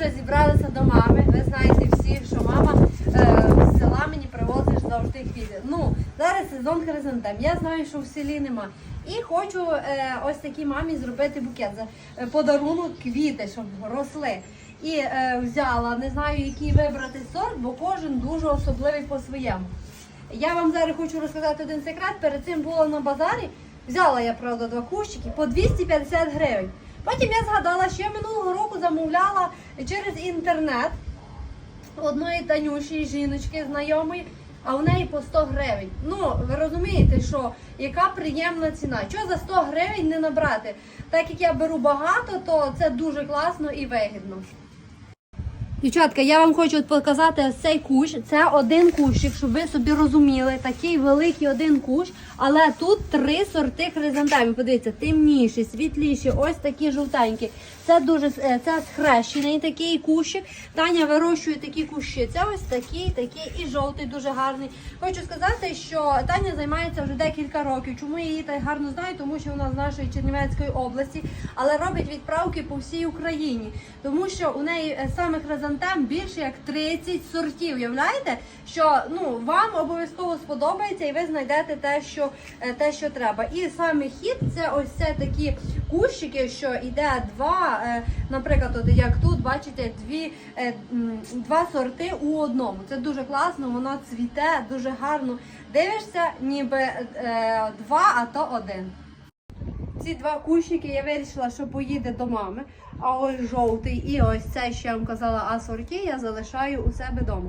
вже зібралися до мами. Ви знаєте всі, що мама е, з села мені привозить завжди квіти. Ну, зараз сезон хризантем. Я знаю, що в селі нема. І хочу е, ось такій мамі зробити букет за е, подарунок квіти, щоб росли. І е, взяла, не знаю, який вибрати сорт, бо кожен дуже особливий по-своєму. Я вам зараз хочу розказати один секрет. Перед цим було на базарі. Взяла я, правда, два кущики по 250 гривень. Потім я згадала, що я минулого року замовляла через інтернет одної танюші жіночки знайомої, а у неї по 100 гривень. Ну, ви розумієте, що яка приємна ціна. Що за 100 гривень не набрати? Так як я беру багато, то це дуже класно і вигідно. Дівчатка, я вам хочу показати цей кущ. Це один кущик, щоб ви собі розуміли. Такий великий один кущ, але тут три сорти хризантемів. Подивіться, темніші, світліші, ось такі жовтенькі. Це дуже е, це схрещений такий кущик. Таня вирощує такі кущі. Це ось такий, такий і жовтий, дуже гарний. Хочу сказати, що Таня займається вже декілька років. Чому я її так гарно знаю? Тому що вона з нашої Чернівецької області, але робить відправки по всій Україні. Тому що у неї е, саме хризантем більше як 30 сортів. Уявляєте, що ну вам обов'язково сподобається, і ви знайдете те, що е, те, що треба. І саме хід це ось це такі кущики, що йде два, е, наприклад, от як тут, бачите, дві, е, два сорти у одному. Це дуже класно, воно цвіте, дуже гарно. Дивишся, ніби два, а то один. Ці два кущики я вирішила, що поїде до мами. А ось жовтий і ось цей, що я вам казала, асорті, я залишаю у себе вдома.